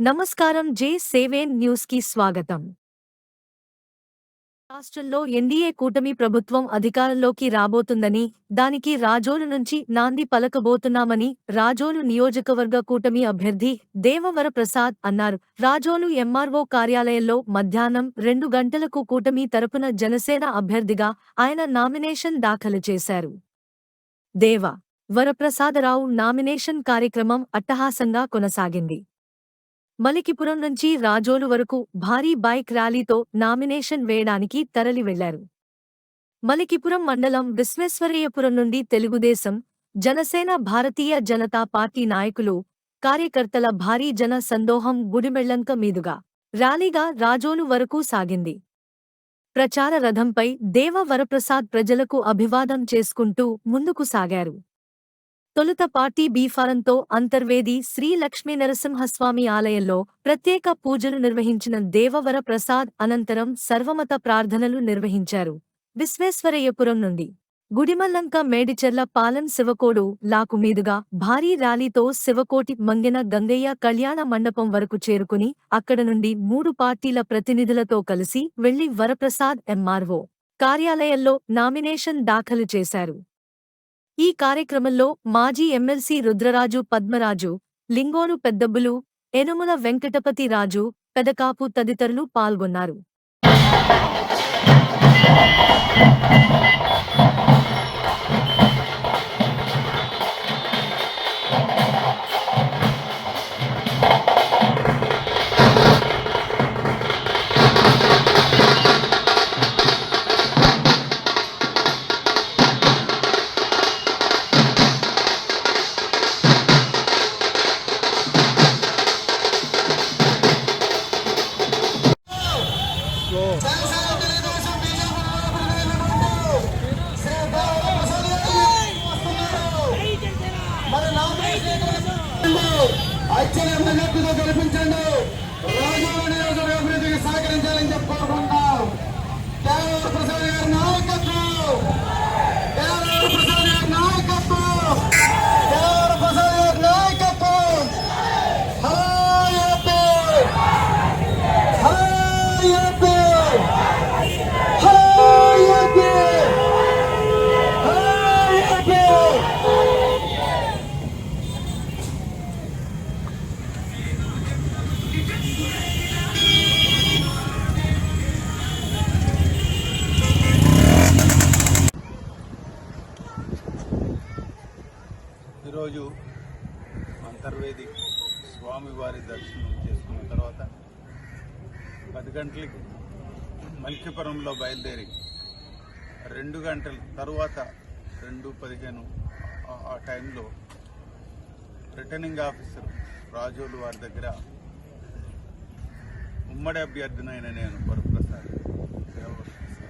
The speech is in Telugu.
నమస్కారం జే సేవేన్ న్యూస్ కి స్వాగతం రాష్ట్రంలో ఎన్డీఏ కూటమి ప్రభుత్వం అధికారంలోకి రాబోతుందని దానికి రాజోలు నుంచి నాంది పలకబోతున్నామని రాజోలు నియోజకవర్గ కూటమి అభ్యర్థి దేవవర ప్రసాద్ అన్నారు. రాజోలు ఎంఆర్ఓ కార్యాలయంలో మధ్యాహ్నం రెండు గంటలకు కూటమి తరపున జనసేన అభ్యర్థిగా ఆయన నామినేషన్ దాఖలు చేశారు. దేవ వరప్రసాదరావు నామినేషన్ కార్యక్రమం అట్టహాసంగా కొనసాగింది. మలికిపురం నుంచి రాజోలు వరకు భారీ బైక్ ర్యాలీతో నామినేషన్ వేయడానికి తరలి వెళ్ళారు మలికిపురం మండలం విశ్వేశ్వరయ్యపురం నుండి తెలుగుదేశం జనసేన భారతీయ జనతా పార్టీ నాయకులు కార్యకర్తల భారీ జన సందోహం గుడిమెళ్ళంక మీదుగా ర్యాలీగా రాజోలు వరకు సాగింది. ప్రచార రథంపై దేవ వరప్రసాద్ ప్రజలకు అభివాదం చేసుకుంటూ ముందుకు సాగారు. తొలుత పార్టీ బీఫారంతో అంతర్వేది శ్రీ లక్ష్మీ నరసింహస్వామి ఆలయంలో ప్రత్యేక పూజలు నిర్వహించిన దేవవర ప్రసాద్ అనంతరం సర్వమత ప్రార్థనలు నిర్వహించారు. విశ్వేశ్వరయ్యపురం నుండి గుడిమల్లంక మేడిచెర్ల పాలెం శివకోడు లాకు మీదుగా భారీ ర్యాలీతో శివకోటి మంగిన గంగయ్య కళ్యాణ మండపం వరకు చేరుకుని అక్కడ నుండి మూడు పార్టీల ప్రతినిధులతో కలిసి వెళ్ళి వరప్రసాద్ ఎంఆర్ఓ కార్యాలయంలో నామినేషన్ దాఖలు చేశారు. ఈ కార్యక్రమంలో మాజీ ఎమ్మెల్సీ రుద్రరాజు పద్మరాజు లింగోను పెద్దబ్బులు ఎనుముల వెంకటపతి రాజు పెదకాపు తదితరులు పాల్గొన్నారు. అత్యధిక మెజార్టీతో గెలిపించండి. రాజుల నియోజకవర్గ అభివృద్ధికి సహకరించాలని ఈరోజు అంతర్వేది స్వామివారి దర్శనం చేసుకున్న తర్వాత పది గంటలకి మల్కిపురంలో బయలుదేరి రెండు గంటల తరువాత రెండు పదిహేను ఆ- టైంలో రిటర్నింగ్ ఆఫీసర్ రాజోలు వారి దగ్గర ఉమ్మడి అభ్యర్థినైన నేను వరప్రసాద్.